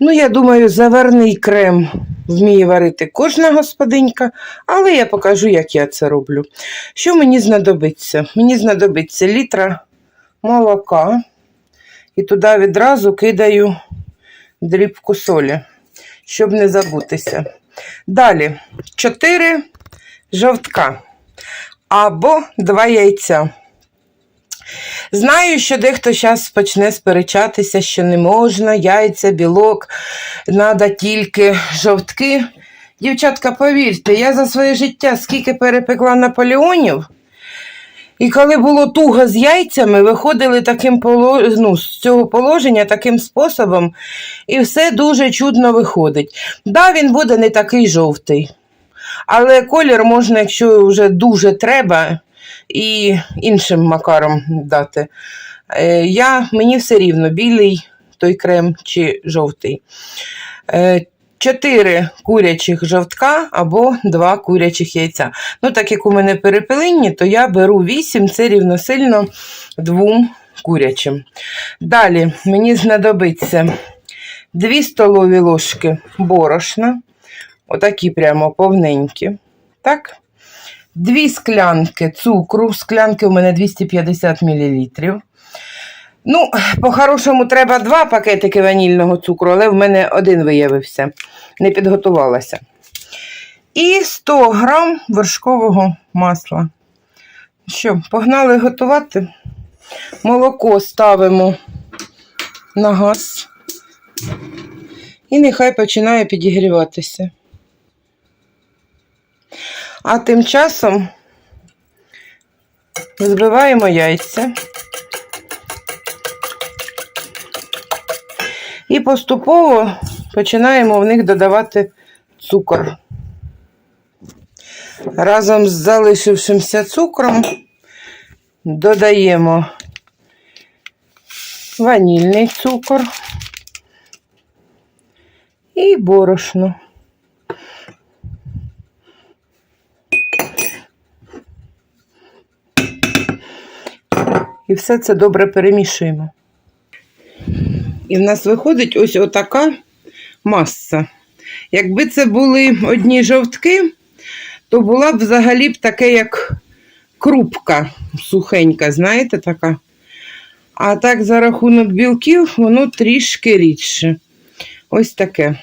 Ну, я думаю, заварний крем вміє варити кожна господинька, але я покажу, як я це роблю. Що мені знадобиться? Мені знадобиться літра молока, і туди відразу кидаю дрібку солі, щоб не забутися. Далі 4 жовтка або 2 яйця. Знаю, що дехто зараз почне сперечатися, що не можна, яйця, білок, треба тільки жовтки. Дівчатка, повірте, я за своє життя скільки перепекла наполеонів, і коли було туго з яйцями, виходили таким ну, з цього положення таким способом, і все дуже чудно виходить. Да, він буде не такий жовтий, але колір можна, якщо вже дуже треба, і іншим макаром дати. Е, Я, мені все рівно, білий той крем чи жовтий. Е, Чотири курячих жовтка або два курячих яйця. Ну, так як у мене перепелинні, то я беру 8, це рівносильно двом курячим. Далі мені знадобиться 2 столові ложки борошна, отакі прямо повненькі. Так? Дві склянки цукру, склянки у мене 250 мл. Ну, по-хорошому, треба два пакетики ванільного цукру, але в мене один виявився, не підготувалася. І 100 грам вершкового масла. Що, погнали готувати? Молоко ставимо на газ. І нехай починає підігріватися. А тим часом збиваємо яйця і поступово починаємо в них додавати цукор. Разом з залишившимся цукром додаємо ванільний цукор і борошно. І все це добре перемішуємо. І в нас виходить ось отака маса. Якби це були одні жовтки, то була б взагалі б таке, як крупка сухенька, знаєте, така. А так, за рахунок білків, воно трішки рідше. Ось таке.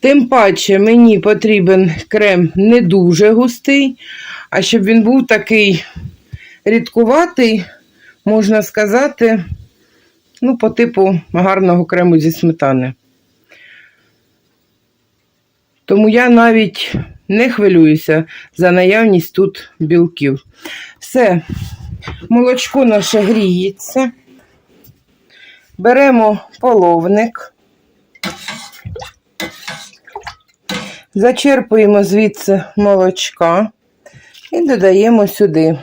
Тим паче мені потрібен крем не дуже густий, а щоб він був такий рідкуватий, можна сказати, ну, по типу гарного крему зі сметани. Тому я навіть не хвилююся за наявність тут білків. Все, молочко наше гріється. Беремо половник, зачерпуємо звідси молочка і додаємо сюди.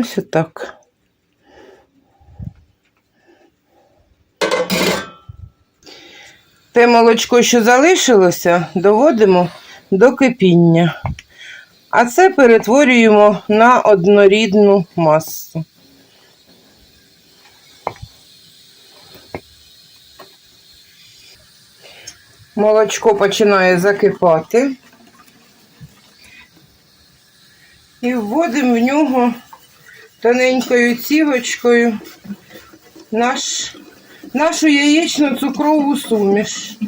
Ось отак. Те молочко, що залишилося, доводимо до кипіння. А це перетворюємо на однорідну масу. Молочко починає закипати. І вводимо в нього тоненькою цівочкою наш, нашу яєчно цукрову суміш.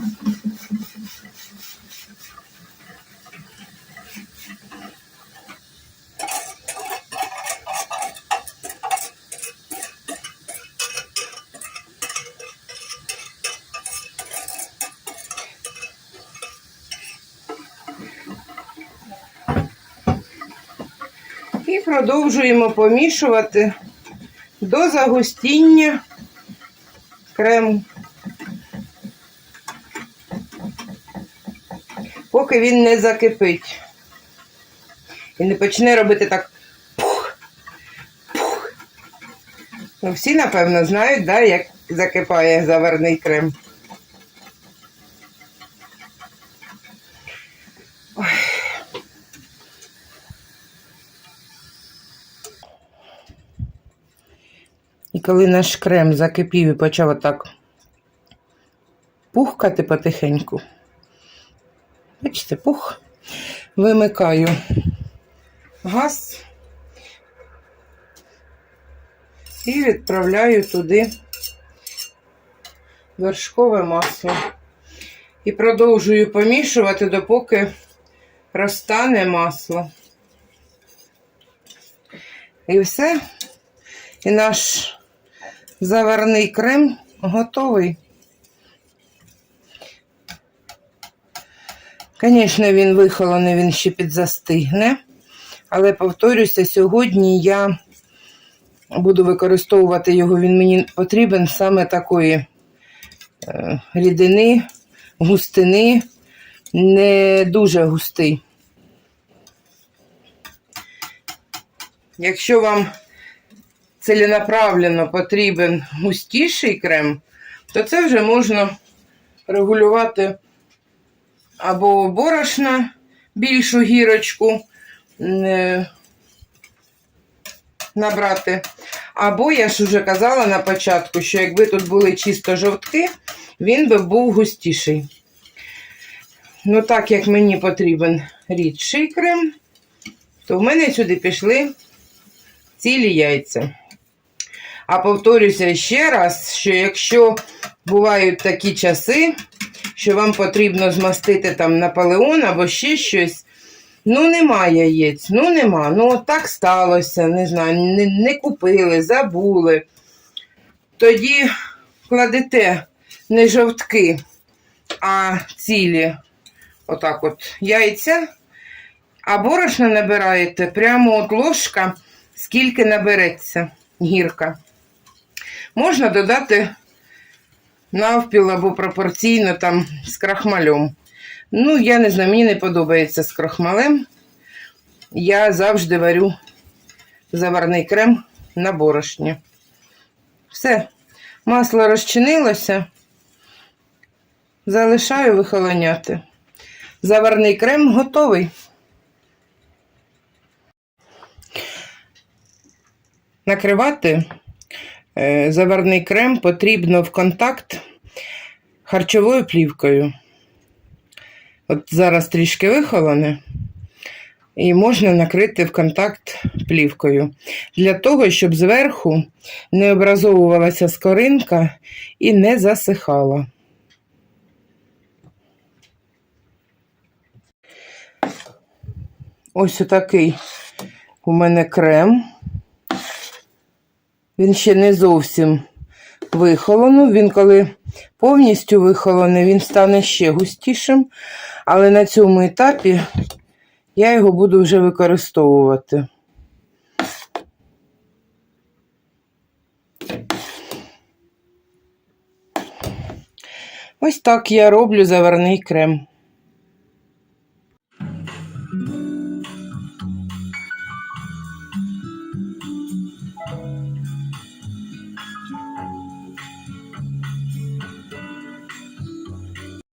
І продовжуємо помішувати до загустіння крему. Поки він не закипить. І не почне робити так пух, пух. Ну, всі, напевно, знають, да, як закипає заварний крем. І коли наш крем закипів і почав отак пухкати потихеньку. Бачите, пух. Вимикаю газ і відправляю туди вершкове масло. І продовжую помішувати, допоки розтане масло. І все. І наш заварний крем готовий. Звісно, він вихолоний, він ще підзастигне. Але повторюся, сьогодні я буду використовувати його, він мені потрібен саме такої е, рідини, густини, не дуже густий. Якщо вам ціленаправленно потрібен густіший крем, то це вже можна регулювати або борошна більшу гірочку е, набрати. Або я ж уже казала на початку, що якби тут були чисто жовтки, він би був густіший. Ну, так як мені потрібен рідший крем, то в мене сюди пішли цілі яйця. А повторюся ще раз, що якщо бувають такі часи, що вам потрібно змастити там Наполеон або ще щось, ну нема яєць, ну нема. Ну от так сталося, не знаю, не, не купили, забули. Тоді кладете не жовтки, а цілі, отак от яйця, а борошна набираєте прямо от ложка, скільки набереться гірка. Можна додати навпіл або пропорційно там з крахмалем. Ну, я не знаю, мені не подобається з крахмалем. Я завжди варю заварний крем на борошні. Все, масло розчинилося. Залишаю вихолоняти. Заварний крем готовий. Накривати заварний крем потрібно в контакт харчовою плівкою. От зараз трішки вихолоне, і можна накрити в контакт плівкою. Для того, щоб зверху не образовувалася скоринка і не засихала. Ось отакий у мене крем. Він ще не зовсім вихолонув. Він коли повністю вихолоне, він стане ще густішим. Але на цьому етапі я його буду вже використовувати. Ось так я роблю заварний крем.